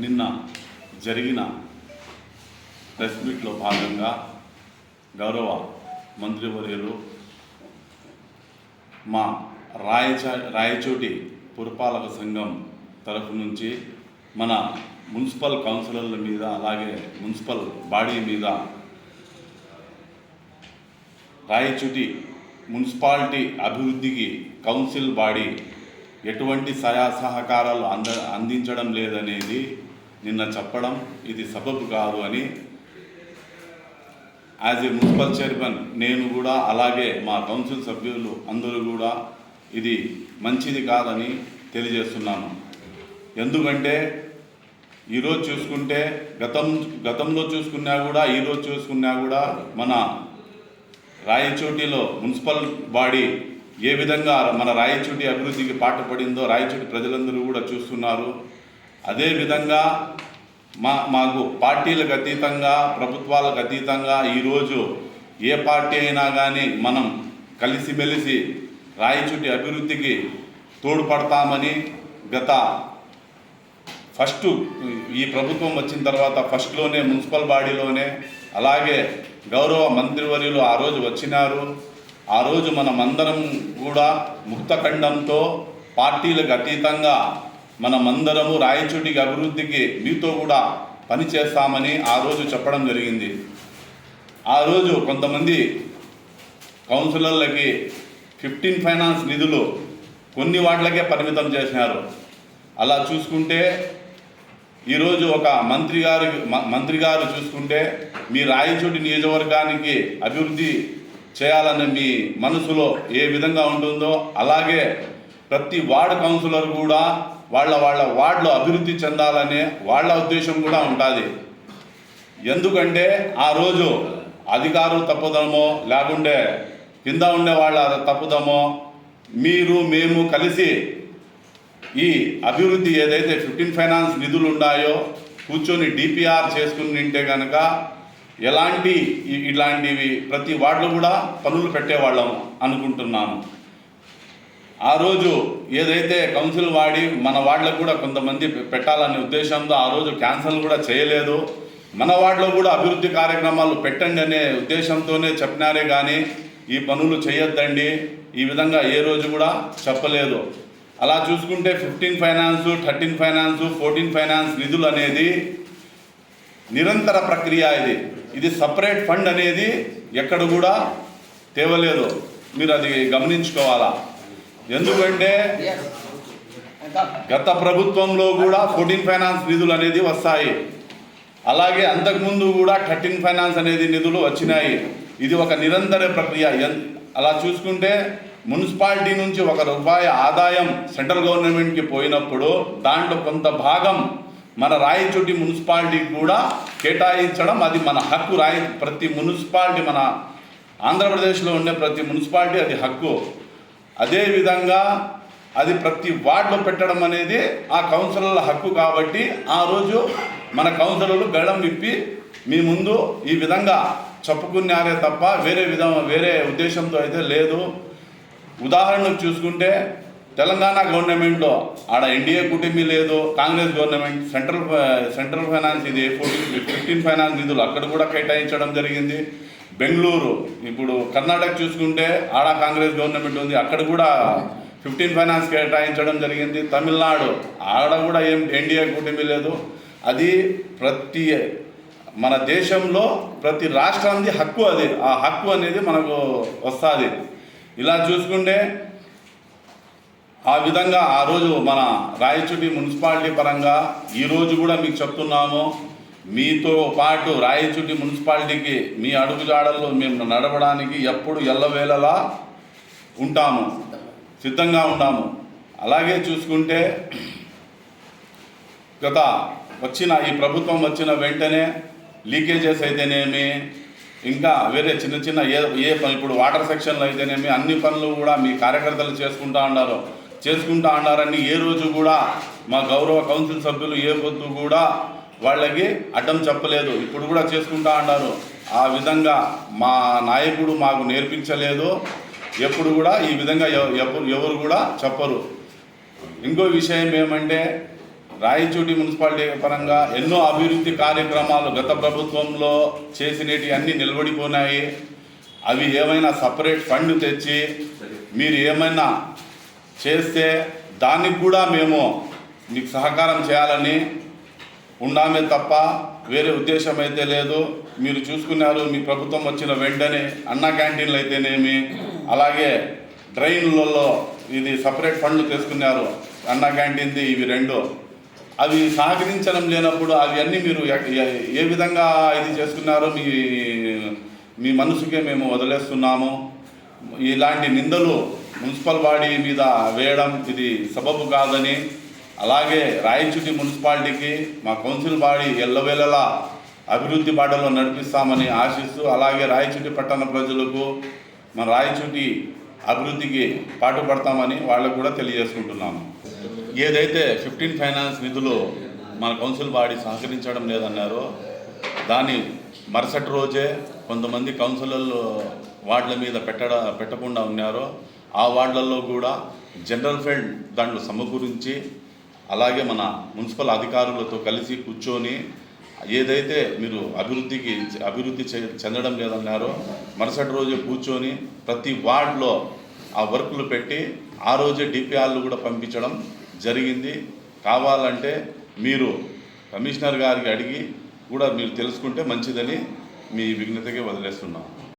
నిన్న జరిగిన ప్రెస్ మీట్లో భాగంగా గౌరవ మంత్రివర్యులు మా రాయచ రాయచోటి పురపాలక సంఘం తరఫు నుంచి మన మున్సిపల్ కౌన్సిలర్ల మీద అలాగే మున్సిపల్ బాడీ మీద రాయచోటి మున్సిపాలిటీ అభివృద్ధికి కౌన్సిల్ బాడీ ఎటువంటి సహాయ సహకారాలు అంద అందించడం లేదనేది నిన్న చెప్పడం ఇది సబబు కాదు అని. యాజ్ ఏ మున్సిపల్ చైర్మన్ నేను కూడా అలాగే మా కౌన్సిల్ సభ్యులు అందరూ కూడా ఇది మంచిది కాదని తెలియజేస్తున్నాను. ఎందుకంటే ఈరోజు చూసుకుంటే గతం గతంలో చూసుకున్నా కూడా ఈరోజు చూసుకున్నా కూడా మన రాయచోటిలో మున్సిపల్ బాడీ ఏ విధంగా మన రాయచోటి అభివృద్ధికి పాటుపడిందో రాయచోటి ప్రజలందరూ కూడా చూస్తున్నారు. అదేవిధంగా మా మాకు పార్టీలకు అతీతంగా ప్రభుత్వాలకు అతీతంగా ఈరోజు ఏ పార్టీ అయినా కానీ మనం కలిసిమెలిసి రాయచుటి అభివృద్ధికి తోడ్పడతామని గత ఫస్ట్ ఈ ప్రభుత్వం వచ్చిన తర్వాత ఫస్ట్లోనే మున్సిపల్ బాడీలోనే అలాగే గౌరవ మంత్రివర్యులు ఆ రోజు వచ్చినారు. ఆ రోజు మనమందరం కూడా ముక్తఖండంతో పార్టీలకు అతీతంగా మనమందరము రాయచోటికి అభివృద్ధికి మీతో కూడా పనిచేస్తామని ఆ రోజు చెప్పడం జరిగింది. ఆ రోజు కొంతమంది కౌన్సిలర్లకి ఫిఫ్టీన్ ఫైనాన్స్ నిధులు కొన్ని వాటిలకే పరిమితం చేసినారు అలా చూసుకుంటే ఈరోజు ఒక మంత్రి గారు మ- మంత్రి గారు చూసుకుంటే మీ రాయచోటి నియోజకవర్గానికి అభివృద్ధి చేయాలని మీ మనసులో ఏ విధంగా ఉంటుందో అలాగే ప్రతి వార్డు కౌన్సిలర్ కూడా వాళ్ళ వాళ్ళ వార్డులో అభివృద్ధి చెందాలనే వాళ్ళ ఉద్దేశం కూడా ఉంటుంది. ఎందుకంటే ఆ రోజు అధికారులు తప్పుదమో లేకుంటే కింద ఉండే వాళ్ళ తప్పుదమో మీరు మేము కలిసి ఈ అభివృద్ధి ఏదైతే ఫిఫ్టీన్ ఫైనాన్స్ నిధులు ఉన్నాయో కూర్చొని డిపిఆర్ చేసుకుని ఉంటే కనుక ఎలాంటి ఇలాంటివి ప్రతి వార్డులో కూడా పనులు పెట్టేవాళ్ళము అనుకుంటున్నాను. ఆ రోజు ఏదైతే కౌన్సిల్ వాడి మన వార్డులకు కూడా కొంతమంది పెట్టాలనే ఉద్దేశంతో ఆ రోజు క్యాన్సల్ కూడా చేయలేదు. మన వార్డులో కూడా అభివృద్ధి కార్యక్రమాలు పెట్టండి అనే ఉద్దేశంతోనే చెప్పినారే కానీ ఈ పనులు చేయొద్దండి. ఈ విధంగా ఏ రోజు కూడా చెప్పలేదు. అలా చూసుకుంటే fifteen finance thirteen finance fourteen finance నిధులు అనేది నిరంతర ప్రక్రియ ఇది. ఇది సపరేట్ ఫండ్ అనేది ఎక్కడ కూడా తేవలేదు. మీరు అది గమనించుకోవాలా? ఎందుకంటే గత ప్రభుత్వంలో కూడా ఫోర్టీన్ ఫైనాన్స్ నిధులు అనేది వస్తాయి. అలాగే అంతకుముందు కూడా థర్టీన్ ఫైనాన్స్ అనేది నిధులు వచ్చినాయి. ఇది ఒక నిరంతర ప్రక్రియ. ఎన్- అలా చూసుకుంటే మున్సిపాలిటీ నుంచి ఒక రూపాయి ఆదాయం సెంట్రల్ గవర్నమెంట్కి పోయినప్పుడు దాంట్లో కొంత భాగం మన రాయచోటి మున్సిపాలిటీకి కూడా కేటాయించడం అది మన హక్కు. రాయి ప్రతి మున్సిపాలిటీ మన ఆంధ్రప్రదేశ్లో ఉండే ప్రతి మున్సిపాలిటీ అది హక్కు. అదేవిధంగా అది ప్రతి వార్డులో పెట్టడం అనేది ఆ కౌన్సిలర్ల హక్కు కాబట్టి ఆ రోజు మన కౌన్సిలర్లు గడం విప్పి మీ ముందు ఈ విధంగా చెప్పుకున్నారే తప్ప వేరే విధం వేరే ఉద్దేశంతో అయితే లేదు. ఉదాహరణకు చూసుకుంటే తెలంగాణ గవర్నమెంట్లో ఆడ ఎన్డీఏ కూటమి లేదు Congress government central central finance ఇది ఫోర్టీన్ ఫిఫ్టీన్ ఫైనాన్స్ నిధులు అక్కడ కూడా కేటాయించడం జరిగింది. బెంగళూరు. ఇప్పుడు కర్ణాటక చూసుకుంటే ఆడ కాంగ్రెస్ గవర్నమెంట్ ఉంది. అక్కడ కూడా ఫిఫ్టీన్ ఫైనాన్స్ కేటాయించడం జరిగింది. తమిళనాడు. ఆడ కూడా ఏం ఎన్డీఏ కూటమి లేదు. అది ప్రతి మన దేశంలో ప్రతి రాష్ట్రానికి హక్కు అది. ఆ హక్కు అనేది మనకు వస్తుంది. ఇలా చూసుకుంటే ఆ విధంగా ఆ రోజు మన రాయచూటి మున్సిపాలిటీ పరంగా ఈ రోజు కూడా మీకు చెప్తున్నాము. మీతో పాటు రాయచుటి మున్సిపాలిటీకి మీ అడుగుజాడల్లో మేము నడవడానికి ఎప్పుడు ఎల్లవేళలా ఉంటాము. సిద్ధంగా ఉన్నాము అలాగే చూసుకుంటే గత వచ్చిన ఈ ప్రభుత్వం వచ్చిన వెంటనే లీకేజెస్ అయితేనేమి ఇంకా వేరే చిన్న చిన్న ఏ ఏ పని ఇప్పుడు వాటర్ సెక్షన్లు అయితేనేమి అన్ని పనులు కూడా మీ కార్యకర్తలు చేసుకుంటా ఉన్నారు చేసుకుంటా ఉన్నారని ఏ రోజు కూడా మా గౌరవ కౌన్సిల్ సభ్యులు ఏ పొద్దు కూడా వాళ్ళకి అడ్డం చెప్పలేదు. ఇప్పుడు కూడా చేసుకుంటా అన్నారు. ఆ విధంగా మా నాయకుడు మాకు నేర్పించలేదు. ఎప్పుడు కూడా ఈ విధంగా ఎవ- ఎవరు ఎవరు కూడా చెప్పరు. ఇంకో విషయం ఏమంటే రాయచోటి మున్సిపాలిటీ పరంగా ఎన్నో అభివృద్ధి కార్యక్రమాలు గత ప్రభుత్వంలో చేసినవి అన్నీ నిలబడిపోయినాయి అవి ఏమైనా సపరేట్ ఫండ్ తెచ్చి మీరు ఏమైనా చేస్తే దానికి కూడా మేము మీకు సహకారం చేయాలని ఉండామే తప్ప వేరే ఉద్దేశం అయితే లేదు. మీరు చూసుకున్నారు మీ ప్రభుత్వం వచ్చిన వెంటనే అన్న క్యాంటీన్లు అయితేనేమి అలాగే డ్రైన్లలో ఇది సపరేట్ ఫండ్లు తీసుకున్నారు అన్న క్యాంటీన్ది ఇవి రెండు. అవి సహకరించడం లేనప్పుడు అవన్నీ మీరు ఏ విధంగా ఇది చేసుకున్నారో మీ మీ మనసుకే మేము వదిలేస్తున్నాము. ఇలాంటి నిందలు మున్సిపల్ బాడీ మీద వేయడం ఇది సబబు కాదని అలాగే రాయచూటి మున్సిపాలిటీకి మా కౌన్సిల్ బాడీ ఎల్లవేళలా అభివృద్ధి బాటలో నడిపిస్తామని ఆశిస్తూ అలాగే రాయచూటి పట్టణ ప్రజలకు మన రాయచూటి అభివృద్ధికి పాటుపడతామని వాళ్ళకు కూడా తెలియజేసుకుంటున్నాము ఏదైతే ఫిఫ్టీన్ ఫైనాన్స్ నిధులు మన కౌన్సిల్ బాడీ సహకరించడం లేదన్నారో దాని మరుసటి రోజే కొంతమంది కౌన్సిలర్లు వార్డుల మీద పెట్టడ పెట్టకుండా ఉన్నారో ఆ వార్డులలో కూడా జనరల్ ఫండ్ దాంట్లో సమకూరించి అలాగే మన మున్సిపల్ అధికారులతో కలిసి కూర్చొని ఏదైతే మీరు అభివృద్ధికి అభివృద్ధి చె- చెందడం లేదన్నారో మరుసటి రోజే కూర్చొని ప్రతి వార్డులో ఆ వర్కులు పెట్టి ఆ రోజే డిపిఆర్లు కూడా పంపించడం జరిగింది. కావాలంటే మీరు కమిషనర్ గారికి అడిగి కూడా మీరు తెలుసుకుంటే మంచిదని మీ విఘ్నతకే వదిలేస్తున్నాం.